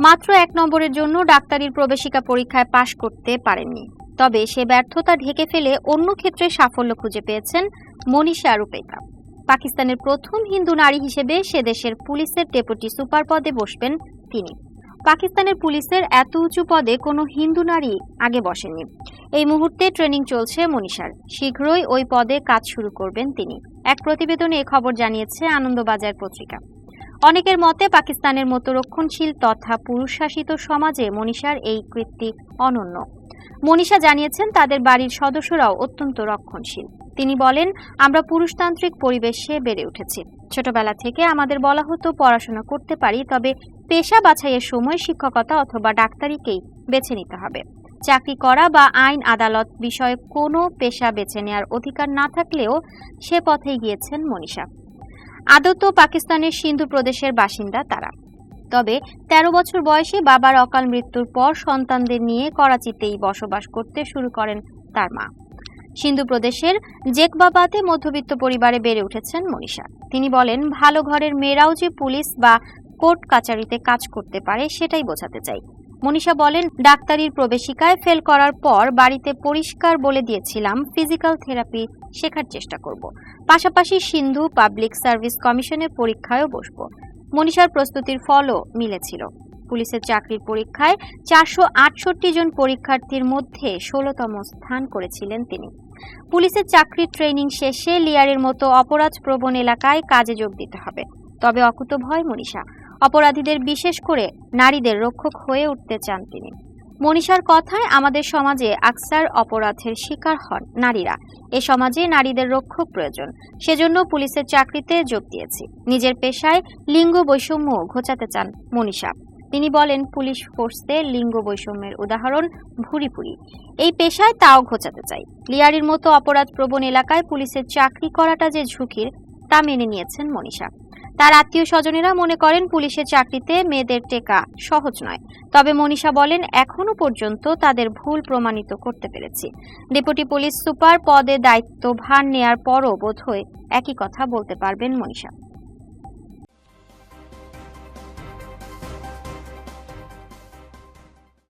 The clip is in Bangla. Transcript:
মাত্র এক নম্বরের জন্য ডাক্তারির প্রবেশিকা পরীক্ষায় পাশ করতে পারেননি। তবে সে ব্যর্থতা ঢেকে ফেলে অন্য ক্ষেত্রে সাফল্য খুঁজে পেয়েছেন মনীষা রূপেকা। পাকিস্তানের প্রথম হিন্দু নারী হিসেবে সে দেশের পুলিশের ডেপুটি সুপার পদে বসবেন তিনি। পাকিস্তানের পুলিশের এত উঁচু পদে কোনো হিন্দু নারী আগে বসেননি। এই মুহূর্তে ট্রেনিং চলছে মনীষার। শীঘ্রই ওই পদে কাজ শুরু করবেন তিনি। এক প্রতিবেদনে খবর জানিয়েছে আনন্দবাজার পত্রিকা। অনেকের মতে পাকিস্তানের মতো রক্ষণশীল তথা পুরুষ শাসিত সমাজে মনীষার এই কৃত্তি অনন্য। মনীষা জানিয়েছেন, তাদের বাড়ির সদস্যরাও অত্যন্ত রক্ষণশীল। তিনি বলেন, আমরা পুরুষতান্ত্রিক পরিবেশে বেড়ে উঠেছি। ছোটবেলা থেকে আমাদের বলা হতো, পড়াশোনা করতে পারি, তবে পেশা বাছাইয়ের সময় শিক্ষকতা অথবা ডাক্তারিকেই বেছে নিতে হবে। চাকরি করা বা আইন আদালত বিষয়ে কোনো পেশা বেছে নেওয়ার অধিকার না থাকলেও সে পথেই গিয়েছেন মনীষা। আদত পাকিস্তানের সিন্ধু প্রদেশের বাসিন্দা তারা। তবে ১৩ বছর বয়সে বাবার অকাল মৃত্যুর পর সন্তানদের নিয়ে করাচিতেই বসবাস করতে শুরু করেন তার মা। সিন্ধু প্রদেশের জেকবাবাতে মধ্যবিত্ত পরিবারে বেড়ে উঠেছেন মনীষা। তিনি বলেন, ভালো ঘরের মেয়েরাও যে পুলিশ বা কোর্ট কাচারিতে কাজ করতে পারে, সেটাই বোঝাতে চাই। মনীষা বলেন, ডাক্তারির প্রবেশিকায় ফেল করার পর বাড়িতে পরিষ্কার বলে দিয়েছিলাম ফিজিক্যাল থেরাপি শেখার চেষ্টা করব। পাশাপাশি সিন্ধু পাবলিক সার্ভিস কমিশনের পরীক্ষায়ও বসবো। মনীষার প্রস্তুতির ফলও মিলেছিল। পুলিশের চাকরির পরীক্ষায় চারশো আটষট্টি জন পরীক্ষার্থীর মধ্যে ষোলতম স্থান করেছিলেন তিনি। পুলিশের চাকরির ট্রেনিং শেষে লিয়ারের মতো অপরাধ প্রবণ এলাকায় কাজে যোগ দিতে হবে। তবে অকুতভয় মনীষা অপরাধীদের বিশেষ করে নারীদের রক্ষক হয়ে উঠতে চান তিনি। মনীষার কথায় আমাদের সমাজে আকসার অপরাধের শিকার হন নারীরা। এ সমাজে নারীদের রক্ষক প্রয়োজন। সেজন্য পুলিশের চাকরিতে যোগ দিয়েছি। নিজের পেশায় লিঙ্গ বৈষম্য ঘোচাতে চান মনীষা। তিনি বলেন, পুলিশ ফোর্সে লিঙ্গ বৈষম্যের উদাহরণ ভুরিপুরি। এই পেশায় তাও ঘোচাতে চাই। লিয়ারির মতো অপরাধ প্রবণ এলাকায় পুলিশের চাকরি করাটা যে ঝুঁকির, তা মেনে নিয়েছেন মনীষা। তার আত্মীয় স্বজনেরা মনে করেন পুলিশের চাকরিতে মেয়েদের টেকা সহজ নয়। তবে মনীষা বলেন এখনও পর্যন্ত তাদের ভুল প্রমাণিত করতে পেরেছি। ডেপুটি পুলিশ সুপার পদে দায়িত্ব ভার নেয়ার পরও বোধ বোধহয় একই কথা বলতে পারবেন মনীষা।